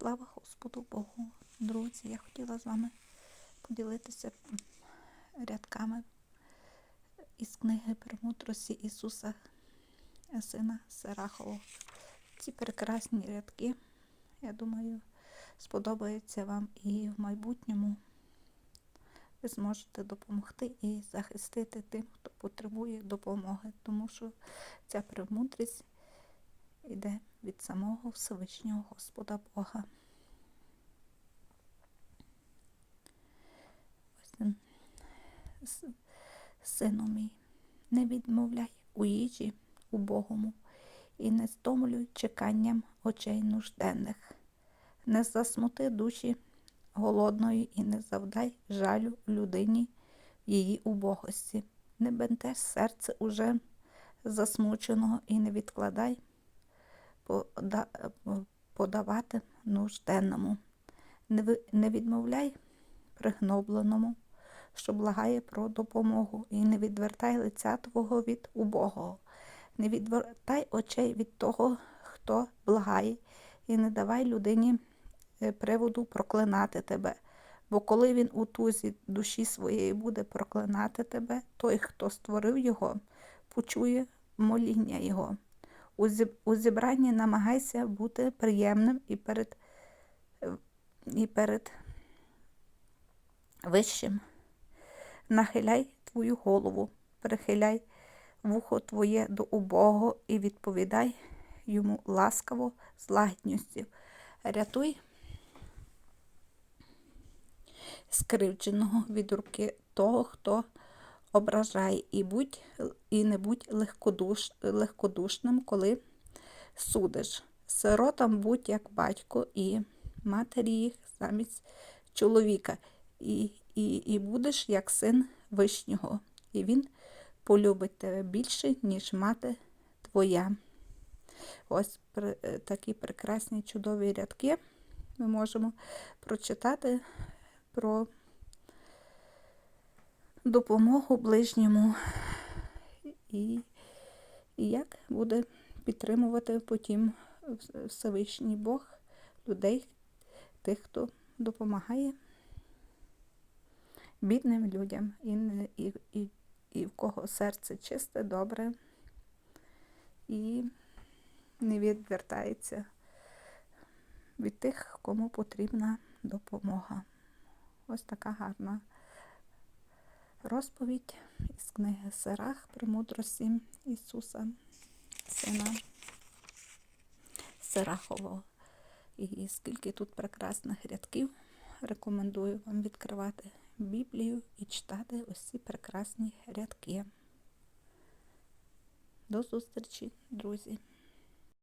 Слава Господу Богу, друзі! Я хотіла з вами поділитися рядками із книги Премудрості Ісуса, Сина Сирахового. Ці прекрасні рядки, я думаю, сподобаються вам і в майбутньому. Ви зможете допомогти і захистити тим, хто потребує допомоги, тому що ця премудрість йде від самого Всевишнього Господа Бога. Сину мій, не відмовляй у їжі убогому і не стомлюй чеканням очей нужденних, не засмути душі голодної і не завдай жалю людині в її убогості. Не бентеж серце уже засмученого і не відкладай подавати нужденному. Не відмовляй пригнобленому, що благає про допомогу, і не відвертай лиця твого від убогого. Не відвертай очей від того, хто благає, і не давай людині е, приводу проклинати тебе. Бо коли він у тузі душі своєї буде проклинати тебе, той, хто створив його, почує моління його. У зіб- У зібранні намагайся бути приємним і перед, е, і перед вищим. Нахиляй твою голову, прихиляй вухо твоє до убогого і відповідай йому ласкаво з лагідністю. Рятуй скривдженого від руки того, хто ображає, і будь і не будь легкодуш, легкодушним, коли судиш. Сиротам будь як батько і матері їх замість чоловіка, і, і, і будеш як син вишнього, і він полюбить тебе більше, ніж мати твоя. Ось е, такі прекрасні чудові рядки ми можемо прочитати про допомогу ближньому і, як буде підтримувати потім Всевишній Бог людей, тих, хто допомагає бідним людям і, і, і, і в кого серце чисте, добре і не відвертається від тих, кому потрібна допомога. Ось така гарна розповідь із книги Сирах премудрості Ісуса, Сина Сирахового. І скільки тут прекрасних рядків, рекомендую вам відкривати Біблію і читати ось ці прекрасні рядки. До зустрічі, друзі!